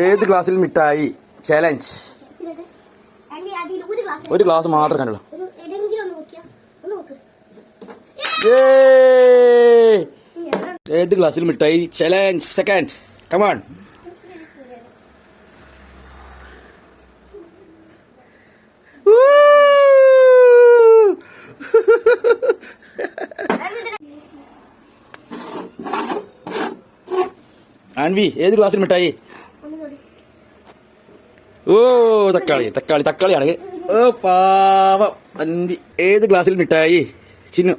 ഏത് ഗ്ലാസ്സിൽ മിഠായി? ചലഞ്ച് ഒരു ഗ്ലാസ് മാത്രം കണ്ടുള്ളൂ ഏത് ഗ്ലാസ്സിൽ മിഠായി? ചലഞ്ച് സെക്കൻഡ് കമാൺ ആൻവി ഏത് ഗ്ലാസ്സിൽ മിഠായി? ഓ തക്കാളി തക്കാളി തക്കാളിയാണ് ഓ പാവം. അൻവി ഏത് ഗ്ലാസ്സിൽ മിഠായി? ചിന്നു.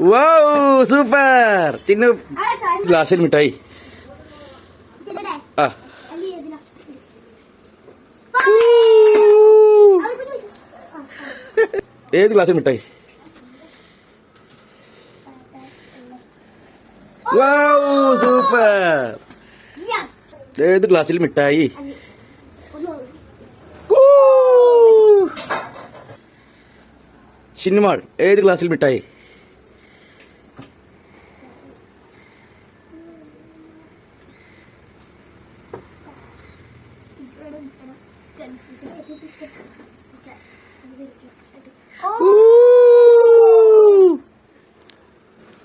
Wow super. ചിന്നു ക്ലാസ്സിൽ ഗ്ലാസ്സിൽ മിഠായി. ആ. ഏത് ഗ്ലാസ്സിൽ മിഠായി? സൂപ്പർ. ഏത് ഗ്ലാസ്സിൽ മിഠായി. ചിന്നുമാൾ ഏത് ഗ്ലാസ്സിൽ മിഠായി?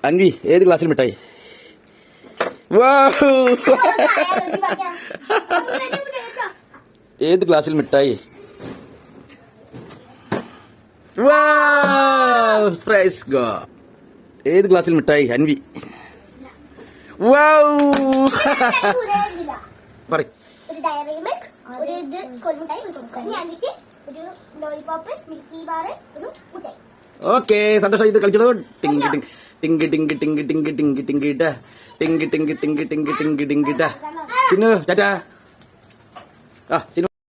അൻവി ഏത് ഗ്ലാസ്സിൽ മിഠായി? ഏത് ഗ്ലാസ്സിൽ മിഠായി? ഏത് ഗ്ലാസ്സിൽ മിഠായി? അൻവി. പറയും. ഓക്കെ സന്തോഷം. ഇത് കളിച്ചോ ടിങ് ടിങ്. tinggi tinggi tinggi tinggi tinggi tinggi dah. Tinggi tinggi tinggi tinggi tinggi tinggi dah. Sini dadah. Ah sini.